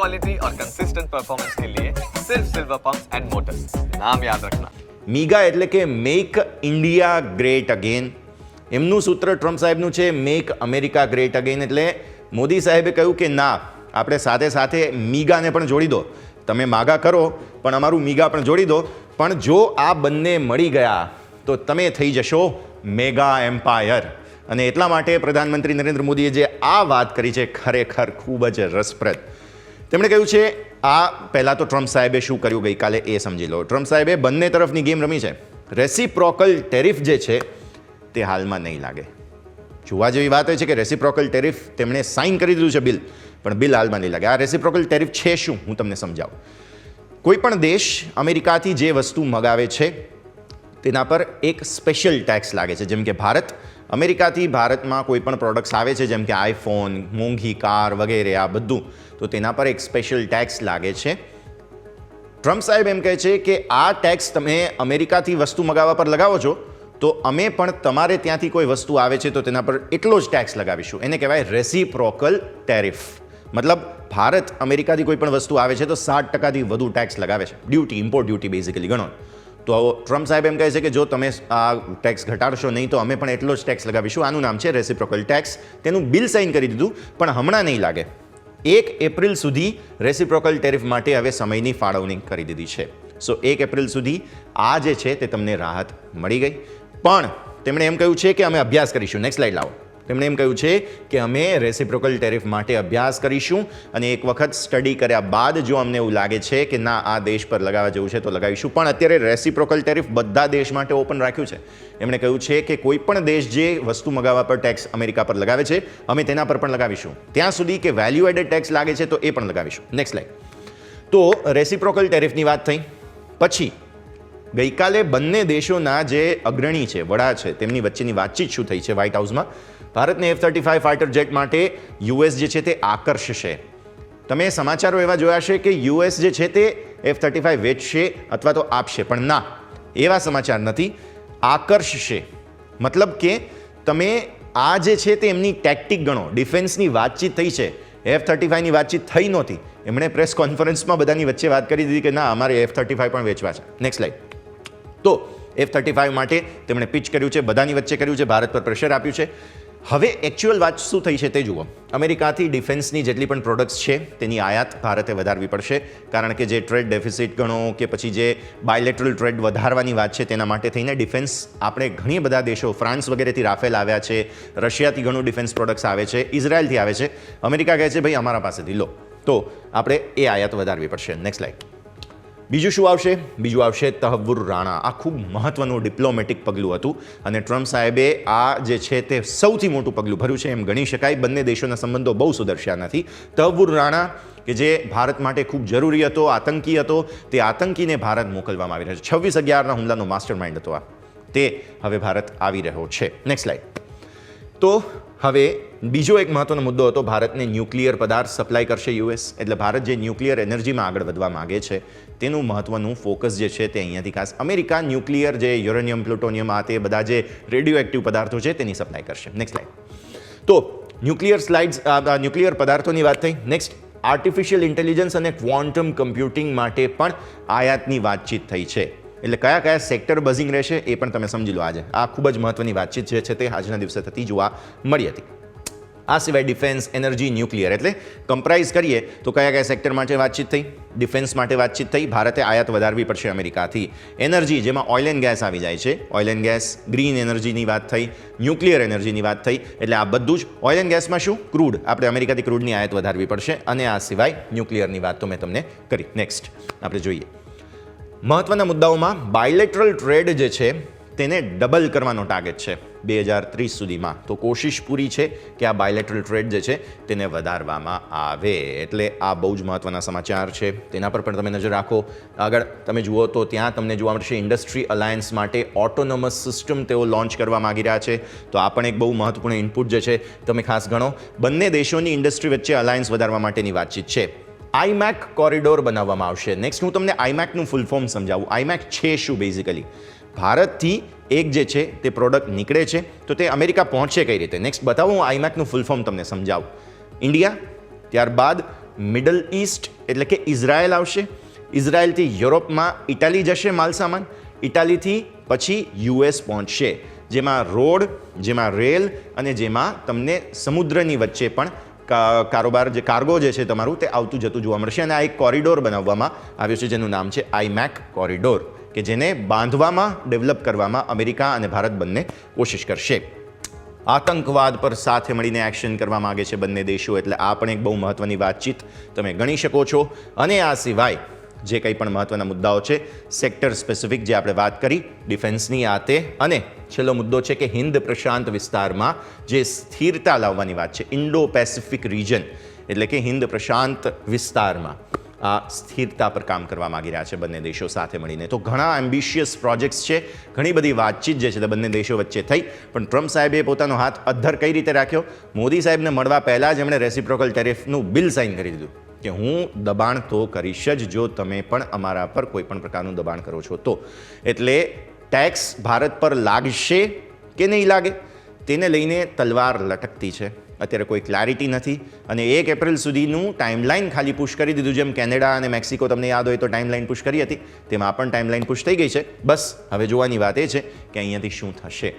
Quality और consistent performance के लिए सिर्फ सिल्वर पंप्स एंड मोटर्स नाम याद रखना મીગા એટલે કે મેક ઇન્ડિયા ગ્રેટ અગેન એમનું સૂત્ર ટ્રમ્પ સાહેબનું છે મેક અમેરિકા ગ્રેટ અગેન એટલે મોદી સાહેબે કહ્યું કે ના આપણે સાથે સાથે મીગાને પણ જોડી દો તમે માગા કરો પણ અમારું મીગા પણ જોડી દો પણ જો આ બંને મળી ગયા તો તમે થઈ જશો મેગા એમ્પાયર અને એટલા માટે પ્રધાનમંત્રી નરેન્દ્ર મોદીએ જે આ વાત કરી છે ખરેખર ખૂબ જ રસપ્રદ તેમણે કહ્યું છે, આ પહેલાં તો ટ્રમ્પ સાહેબે શું કર્યું? ગઈકાલે એ સમજી લો. ટ્રમ્પ સાહેબે બંને તરફની ગેમ રમી છે. રેસિપ્રોકલ ટેરિફ જે છે, તે હાલમાં નહીં લાગે. જોવા જેવી વાત એ છે કે રેસિપ્રોકલ ટેરિફ તેમણે સાઇન કરી દીધું છે બિલ, પણ બિલ હાલમાં નહીં લાગે. આ રેસિપ્રોકલ ટેરિફ છે શું? હું તમને સમજાવું. કોઈ પણ દેશ અમેરિકાથી જે વસ્તુ મગાવે છે, તેના પર એક સ્પેશિયલ ટેક્સ લાગે છે. જેમ કે ભારત અમેરિકાથી ભારતમાં કોઈ પણ પ્રોડક્ટ્સ આવે છે, જેમ કે આઈફોન મોંઘી કાર વગેરે, આ બધું, તો તેના પર એક સ્પેશિયલ ટેક્સ લાગે છે. ટ્રમ્પ સાહેબ એમ કહે છે કે આ ટેક્સ તમે અમેરિકાથી વસ્તુ મગાવવા પર લગાવો છો, તો અમે પણ તમારે ત્યાંથી કોઈ વસ્તુ આવે છે, તો તેના પર એટલો જ ટેક્સ લગાવીશું. એને કહેવાય રેસિપ્રોકલ ટેરિફ મતલબ ભારત અમેરિકાથી કોઈ પણ વસ્તુ આવે છે, તો સાત ટકાથી વધુ ટેક્સ લગાવે છે. ડ્યુટી ઇમ્પોર્ટ ડ્યુટી બેઝિકલી ગણો. તો ટ્રમ્પ સાહેબ એમ કહે છે કે જો તમે આ ટેક્સ ઘટાડશો નહીં તો અમે પણ એટલો જ ટેક્સ લગાવીશું. આનું નામ છે રેસિપ્રોકલ ટેક્સ તેનું બિલ સાઇન કરી દીધું, પણ હમણાં નહીં લાગે. એક એપ્રિલ સુધી રેસિપ્રોકલ ટેરિફ માટે હવે સમયની ફાળવણી કરી દીધી છે. સો એક એપ્રિલ સુધી આ જે છે તે તમને રાહત મળી ગઈ. પણ તેમણે એમ કહ્યું છે કે અમે અભ્યાસ કરીશું. નેક્સ્ટ સ્લાઇડ લાવો. તેમણે એમ કહ્યું છે કે અમે રેસિપ્રોકલ ટેરિફ માટે અભ્યાસ કરીશું અને એક વખત સ્ટડી કર્યા બાદ જો અમને એવું લાગે છે કે ના, આ દેશ પર લગાવવા જેવું છે તો લગાવીશું. પણ અત્યારે રેસિપ્રોકલ ટેરિફ બધા દેશ માટે ઓપન રાખ્યું છે. એમણે કહ્યું છે કે કોઈ પણ દેશ જે વસ્તુ મગાવવા પર ટેક્સ અમેરિકા પર લગાવે છે, અમે તેના પર પણ લગાવીશું. ત્યાં સુધી કે વેલ્યુ એડેડ ટેક્સ લાગે છે તો એ પણ લગાવીશું. નેક્સ્ટ લાઈક તો રેસિપ્રોકલ ટેરિફની વાત થઈ. પછી ગઈકાલે બંને દેશોના જે અગ્રણી છે, વડા છે, તેમની વચ્ચેની વાતચીત શું થઈ છે વ્હાઇટ હાઉસમાં ભારતને F thirty five fighter jet માટે યુએસ જે છે તે આકર્ષશે. તમે સમાચારો એવા જોયા છે કે યુએસ જે છે તે એફ થર્ટી ફાઇવ વેચશે અથવા તો આપશે, પણ ના, એવા સમાચાર નથી. આકર્ષશે. મતલબ કે તમે આ જે છે તે એમની ટેક્ટિક ગણો. ડિફેન્સની વાતચીત થઈ છે. એફ થર્ટી ફાઇવની વાતચીત થઈ નહોતી. એમણે પ્રેસ કોન્ફરન્સમાં બધાની વચ્ચે વાત કરી દીધી કે ના, અમારે એફ થર્ટી ફાઇવ પણ વેચવા છે. નેક્સ્ટ લાઈન તો એફ થર્ટી ફાઇવ માટે તેમણે પિચ કર્યું છે, બધાની વચ્ચે કર્યું છે, ભારત પર પ્રેશર આપ્યું છે. હવે એકચ્યુઅલ વાત શું થઈ છે તે જુઓ. અમેરિકાથી ડિફેન્સની જેટલી પણ પ્રોડક્ટ્સ છે, તેની આયાત ભારતે વધારવી પડશે. કારણ કે જે ટ્રેડ ડેફિસિટ ગણો કે પછી જે બાયલેટરલ ટ્રેડ વધારવાની વાત છે તેના માટે થઈને ડિફેન્સ આપણે ઘણી બધા દેશો, ફ્રાન્સ વગેરેથી રાફેલ આવ્યા છે, રશિયાથી ઘણું ડિફેન્સ પ્રોડક્ટ્સ આવે છે, ઇઝરાયલથી આવે છે. અમેરિકા કહે છે, ભાઈ, અમારા પાસેથી લો. તો આપણે એ આયાત વધારવી પડશે. નેક્સ્ટ લાઈટ બીજું શું આવશે? બીજું આવશે તહવ્વુર રાણા. આ ખૂબ મહત્વનું ડિપ્લોમેટિક પગલું હતું અને ટ્રમ્પ સાહેબે આ જે છે તે સૌથી મોટું પગલું ભર્યું છે એમ ગણી શકાય. બંને દેશોના સંબંધો બહુ સુધર્શ્યા નથી. તહવ્વુર રાણા, કે જે ભારત માટે ખૂબ જરૂરી હતો, આતંકી હતો, તે આતંકીને ભારત મોકલવામાં આવી રહ્યો છે. છવ્વીસ અગિયારના હુમલાનો માસ્ટર માઇન્ડ હતો આ. તે હવે ભારત આવી રહ્યો છે. નેક્સ્ટ સ્લાઇડ તો હવે બીજો એક મહત્વનો મુદ્દો હતો, ભારતને ન્યુક્લિયર પદાર્થ સપ્લાય કરશે યુએસ. એટલે ભારત જે ન્યુક્લિયર એનર્જીમાં આગળ વધવા માગે છે, તેનું મહત્વનું ફોકસ જે છે તે અહીંયાથી ખાસ અમેરિકા ન્યુક્લિયર જે યુરેનિયમ, પ્લુટોનિયમ આ તે બધા જે રેડિયો એક્ટિવ પદાર્થો છે તેની સપ્લાય કરશે. નેક્સ્ટ સ્લાઇડ તો ન્યુક્લિયર સ્લાઇડ્સ ન્યુક્લિયર પદાર્થોની વાત થઈ. નેક્સ્ટ આર્ટિફિશિયલ ઇન્ટેલિજન્સ અને ક્વોન્ટમ કમ્પ્યુટિંગ માટે પણ આયાતની વાતચીત થઈ છે. એટલે કયા કયા સેક્ટર બઝિંગ રહેશે એ પણ તમે સમજી લો આજે. આ ખૂબ જ મહત્વની વાતચીત જે છે તે આજના દિવસે થતી જોવા મળી હતી. આ સિવાય ડિફેન્સ એનર્જી ન્યુક્લિયર એટલે કમ્પ્રાઇઝ કરીએ તો કયા કયા સેક્ટર માટે વાતચીત થઈ? ડિફેન્સ માટે વાતચીત થઈ. ભારતે આયાત વધારવી પડશે અમેરિકાથી. એનર્જી જેમાં ઓઇલ એન્ડ ગેસ આવી જાય છે. ઓઇલ એન્ડ ગેસ ગ્રીન એનર્જીની વાત થઈ. ન્યુક્લિયર એનર્જીની વાત થઈ. એટલે આ બધું જ ઓઇલ એન્ડ ગેસમાં શું? ક્રૂડ આપણે અમેરિકાથી ક્રૂડની આયાત વધારવી પડશે. અને આ સિવાય ન્યુક્લિયરની વાત તો મેં તમને કરી. નેક્સ્ટ આપણે જોઈએ. મહત્વના મુદ્દાઓમાં બાયલેટરલ ટ્રેડ જે છે, તેને ડબલ કરવાનો ટાર્ગેટ છે બે હજાર ત્રીસ સુધીમાં. તો કોશિશ પૂરી છે કે આ બાયલેટરલ ટ્રેડ જે છે, તેને વધારવામાં આવે. એટલે આ બહુ જ મહત્વના સમાચાર છે. તેના પર પણ તમે નજર રાખો. આગળ તમે જુઓ તો ત્યાં તમને જોવા મળશે ઇન્ડસ્ટ્રી અલાયન્સ માટે ઓટોનોમસ સિસ્ટમ તેઓ લોન્ચ કરવા માગી રહ્યા છે. તો આ પણ એક બહુ મહત્વપૂર્ણ ઇનપુટ જે છે, તમે ખાસ ગણો. બંને દેશોની ઇન્ડસ્ટ્રી વચ્ચે અલાયન્સ વધારવા માટેની વાતચીત છે. આઈમેક કોરિડોર બનાવવામાં આવશે. નેક્સ્ટ હું તમને આઈમેકનું ફૂલ ફોર્મ સમજાવું. આઈમેક છે શું બેઝિકલી ભારતથી એક જે છે, તે પ્રોડક્ટ નીકળે છે. તો તે અમેરિકા પહોંચે કઈ રીતે? નેક્સ્ટ બતાવો, હું આઈમેકનું ફૂલ ફોર્મ તમને સમજાવું. ઇન્ડિયા ત્યારબાદ મિડલ ઈસ્ટ એટલે કે ઇઝરાયલ આવશે. ઇઝરાયલથી યુરોપમાં ઇટાલી જશે માલસામાન. ઇટાલીથી પછી યુએસ પહોંચશે. જેમાં રોડ, જેમાં રેલ અને જેમાં તમને સમુદ્રની વચ્ચે પણ કારોબાર જે કાર્ગો જે છે તમારું તે આવતું જતું જોવા મળશે અને આ એક કોરિડોર બનાવવામાં આવ્યો છે જેનું નામ છે આઈમેક કોરિડોર કે જેને બાંધવામાં ડેવલપ કરવામાં અમેરિકા અને ભારત બંને કોશિશ કરશે. આતંકવાદ પર સાથે મળીને એક્શન કરવા માગે છે બંને દેશો, એટલે આ પણ એક બહુ મહત્વની વાતચીત તમે ગણી શકો છો. અને આ સિવાય જે કંઈ પણ મહત્વના મુદ્દાઓ છે સેક્ટર સ્પેસિફિક જે આપણે વાત કરી ડિફેન્સની આ તે અને છેલ્લો મુદ્દો છે કે હિન્દ પ્રશાંત વિસ્તારમાં જે સ્થિરતા લાવવાની વાત છે ઇન્ડો પેસિફિક રિજન એટલે કે હિન્દ પ્રશાંત વિસ્તારમાં આ સ્થિરતા પર કામ કરવા માગી રહ્યા છે બંને દેશો સાથે મળીને. તો ઘણા એમ્બિશિયસ પ્રોજેક્ટ્સ છે, ઘણી બધી વાતચીત જે છે તે બંને દેશો વચ્ચે થઈ, પણ ટ્રમ્પ સાહેબે પોતાનો હાથ અધ્ધર કઈ રીતે રાખ્યો? મોદી સાહેબને મળવા પહેલાં જ એમણે રેસિપ્રોકલ ટેરિફનું બિલ સાઇન કરી દીધું કે હું દબાણ તો કરીશ જ જો તમે પણ અમારા પર કોઈ પણ પ્રકારનું દબાણ કરો છો તો. એટલે ટેક્સ ભારત પર લાગશે કે નહીં લાગે? તેને લઈને તલવાર લટકતી છે. અત્યારે કોઈ ક્લેરિટી નથી અને એક એપ્રિલ સુધીનું ટાઈમલાઈન ખાલી પુશ કરી દીધું. જેમ કેનેડા અને મેક્સિકો તમને યાદ હોય તો ટાઈમલાઈન પુશ કરી હતી. તેમાં પણ ટાઈમલાઈન પુશ થઈ ગઈ છે. બસ, હવે જોવાની વાત એ છે કે અહીંયાથી શું થશે.